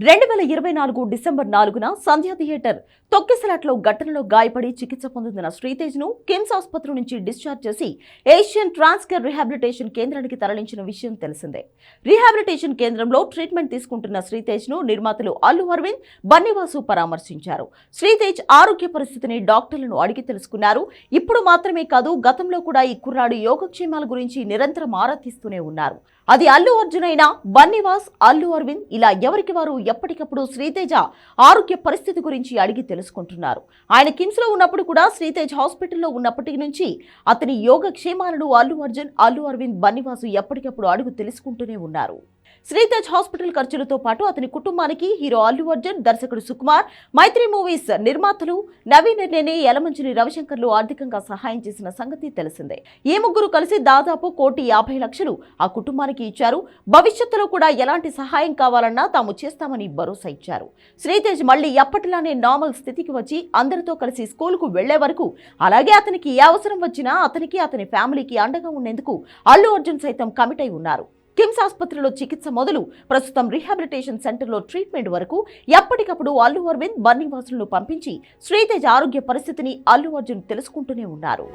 రెండు వేల ఇరవై నాలుగు డిసెంబర్ నాలుగున సంధ్యా థియేటర్ తొక్కిసలాట్లో ఘటనలో గాయపడి చికిత్స పొందుతున్న శ్రీతేజ్ను కిమ్స్ ఆసుపత్రి నుంచి డిశ్చార్జ్ చేసి ఏషియన్ ట్రాన్స్కర్ రిహాబిలిటేషన్ కేంద్రానికి తరలించిన విషయం తెలిసిందే. రిహాబిలిటేషన్ కేంద్రంలో ట్రీట్మెంట్ తీసుకుంటున్న శ్రీతేజ్ను నిర్మాతలు అల్లు అరవింద్ బన్నివాసు పరామర్శించారు. శ్రీతేజ్ ఆరోగ్య పరిస్థితిని డాక్టర్లను అడిగి తెలుసుకున్నారు. ఇప్పుడు మాత్రమే కాదు గతంలో కూడా ఈ కుర్రాడు యోగక్షేమాల గురించి నిరంతరం ఆరా తీస్తూనే ఉన్నారు. అది అల్లు అర్జున్ అయినా బన్నివాస్ అల్లు అరవింద్ ఇలా ఎవరికి వారు ఎప్పటికప్పుడు శ్రీతేజ ఆరోగ్య పరిస్థితి గురించి అడిగి తెలుసుకుంటున్నారు. ఆయన కిమ్స్లో ఉన్నప్పుడు కూడా శ్రీతేజ్ హాస్పిటల్లో ఉన్నప్పటి నుంచి అతని యోగక్షేమాలను అల్లు అర్జున్ అల్లు అరవింద్ బన్నివాసు ఎప్పటికప్పుడు అడుగు తెలుసుకుంటూనే ఉన్నారు. శ్రీతేజ్ హాస్పిటల్ ఖర్చులతో పాటు అతని కుటుంబానికి హీరో అల్లు అర్జున్ దర్శకుడు సుకుమార్ మైత్రి మూవీస్ నిర్మాతలు నవీన్ నేనే యలమంచిని రవిశంకర్లు ఆర్థికంగా సహాయం చేసిన సంగతి తెలిసిందే. ఈ ముగ్గురు కలిసి దాదాపు కోటి యాభై లక్షలు ఆ కుటుంబానికి ఇచ్చారు. భవిష్యత్తులో కూడా ఎలాంటి సహాయం కావాలన్నా తాము చేస్తామని భరోసా ఇచ్చారు. శ్రీతేజ్ మళ్ళీ ఎప్పటిలానే నార్మల్ స్థితికి వచ్చి అందరితో కలిసి స్కూల్కు వెళ్ళే వరకు అలాగే అతనికి ఏ అవసరం వచ్చినా అతనికి అతని ఫ్యామిలీకి అండగా ఉండేందుకు అల్లు అర్జున్ సైతం కమిట్ అయి ఉన్నారు. కిమ్స్ ఆసుపత్రిలో చికిత్స మొదలు ప్రస్తుతం రీహాబిలిటేషన్ సెంటర్లో ట్రీట్మెంట్ వరకు ఎప్పటికప్పుడు అల్లు అరవింద్ బన్నీవాసులను పంపించి శ్రీతేజ్ ఆరోగ్య పరిస్థితిని అల్లు అర్జున్ తెలుసుకుంటూనే ఉన్నారు.